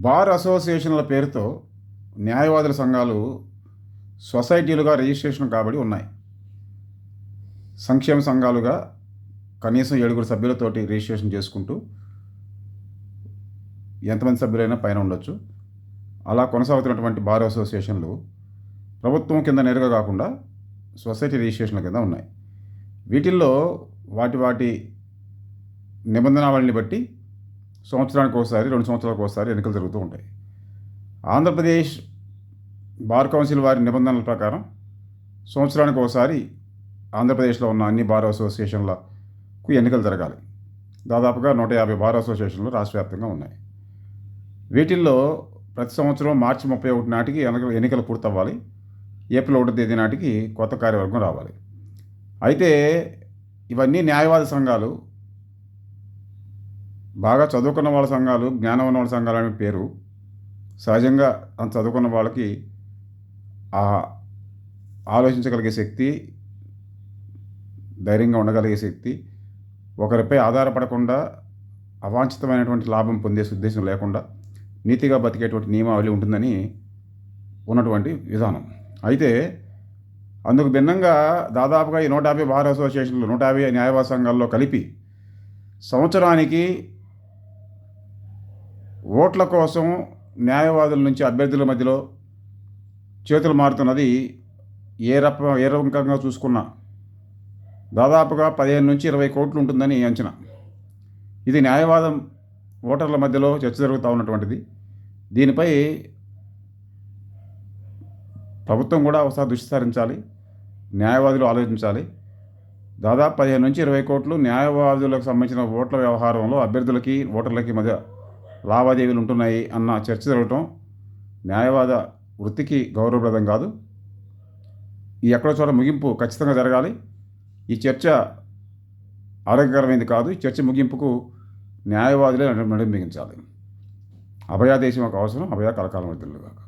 Bar అసోసియేషన్ల పేరుతో న్యాయవాదుల సంఘాలు సొసైటీలుగా రిజిస్ట్రేషన్ కాబడి ఉన్నాయి. సంక్షేమ సంఘాలుగా కనీసం ఏడుగురు సభ్యులతోటి రిజిస్ట్రేషన్ చేసుకుంటూ ఎంతమంది సభ్యులైనా పైన ఉండొచ్చు. అలా కొనసాగుతున్నటువంటి బార్ అసోసియేషన్లు ప్రభుత్వం కింద నేరుగా కాకుండా సొసైటీ రిజిస్ట్రేషన్ల కింద ఉన్నాయి. వీటిల్లో వాటి వాటి నిబంధనావళిని బట్టి సంవత్సరానికి ఒకసారి రెండు సంవత్సరాలకు ఒకసారి ఎన్నికలు జరుగుతూ ఉంటాయి. ఆంధ్రప్రదేశ్ బార్ కౌన్సిల్ వారి నిబంధనల ప్రకారం సంవత్సరానికి ఒకసారి ఆంధ్రప్రదేశ్లో ఉన్న అన్ని బార్ అసోసియేషన్లకు ఎన్నికలు జరగాలి. దాదాపుగా నూట యాభై బార్ అసోసియేషన్లు రాష్ట్రవ్యాప్తంగా ఉన్నాయి. వీటిల్లో ప్రతి సంవత్సరం మార్చి ముప్పై ఒకటి నాటికి ఎన్నికలు ఎన్నికలు పూర్తవ్వాలి. ఏప్రిల్ ఒకటో తేదీ నాటికి కొత్త కార్యవర్గం రావాలి. అయితే ఇవన్నీ న్యాయవాద సంఘాలు బాగా చదువుకున్న వాళ్ళ సంఘాలు జ్ఞానం ఉన్న వాళ్ళ సంఘాలు అనే పేరు సహజంగా అంత చదువుకున్న వాళ్ళకి ఆ ఆలోచించగలిగే శక్తి ధైర్యంగా ఉండగలిగే శక్తి ఒకరిపై ఆధారపడకుండా అవాంఛితమైనటువంటి లాభం పొందే ఉద్దేశం లేకుండా నీతిగా బతికేటువంటి నియమావళి ఉంటుందని ఉన్నటువంటి విధానం. అయితే అందుకు భిన్నంగా దాదాపుగా ఈ నూట యాభై బార్ అసోసియేషన్లు నూట యాభై న్యాయవాద సంఘాల్లో కలిపి సంవత్సరానికి ఓట్ల కోసం న్యాయవాదుల నుంచి అభ్యర్థుల మధ్యలో చేతులు మారుతున్నది ఏ రప ఏ రకంగా చూసుకున్నా దాదాపుగా పదిహేను నుంచి ఇరవై కోట్లు ఉంటుందని అంచనా. ఇది న్యాయవాదం ఓటర్ల మధ్యలో చర్చ జరుగుతూ ఉన్నటువంటిది. దీనిపై ప్రభుత్వం కూడా ఒకసారి దృష్టి సారించాలి న్యాయవాదులు ఆలోచించాలి. దాదాపు పదిహేను నుంచి ఇరవై కోట్లు న్యాయవాదులకు సంబంధించిన ఓట్ల వ్యవహారంలో అభ్యర్థులకి ఓటర్లకి మధ్య లావాదేవీలు ఉంటున్నాయి అన్న చర్చ జరగటం న్యాయవాద వృత్తికి గౌరవప్రదం కాదు. ఈ ఎక్కడో చోట ముగింపు ఖచ్చితంగా జరగాలి. ఈ చర్చ ఆరోగ్యకరమైనది కాదు. ఈ చర్చ ముగింపుకు న్యాయవాదులే నడుం బిగించాలి. అభయాదేశం ఒక అవసరం. అభయ కలకాలం వద్దులుగా